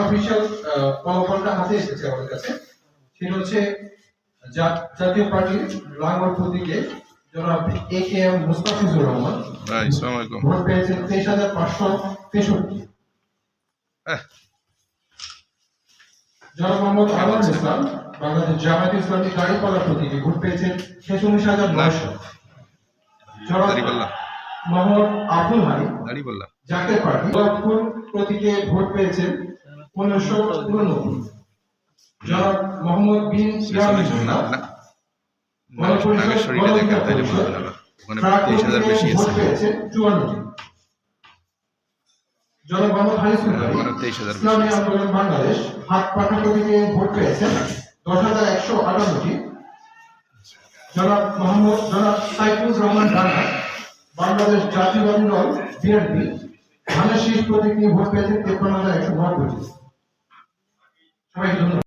Official ফলাফলটা হাতে এসেছে আমাদের কাছে। সেটা হচ্ছে জাতীয় পার্টির লাঙ্গল প্রতীকে জনাব A K M Mustafizur Rahman. ভাই আসসালামু আলাইকুম। ভোট পেয়েছেন তেইশ হাজার পাঁচশো তেষট্টি। জনাব মোহাম্মদ আনোয়ার ইসলাম বাংলাদেশ জামায়াত ইসলামী গাড়িপালা প্রতীকে ভোট পেয়েছেন ছেচল্লিশ হাজার নয়শো। মোহাম্মদ আব্দুল দাড়িপাল্লা জাতীয় পার্টি প্রতীকে ভোট পেয়েছেন পনেরোশো উননব্বই জনাব মোহাম্মদ বিন ছেচল্লিশ না? না। নাগের শরীরে দেখা তাইলে বুঝবে না ওখানে তেইশ হাজার বেশি ভোট আছে। পেয়েছেন চুয়ান্নটি জনাব মোহাম্মদ হারিসুল ওখানে 23,000 বেশি ইসলামী আছে। আন্দোলন বাংলাদেশ হাত পাখা প্রতীকে ভোট পেয়েছেন দশ হাজার একশো আটান্নটি। জনাব মোহাম্মদ জনাব সাইফুর রহমান রানা বাংলাদেশ জাতীয়বাদী দল বিএনপি। ধানের শীষ প্রতীক নিয়ে ভোট পেয়েছেন তেপ্পান্ন হাজার একশো নব্বইটি। Como é que eu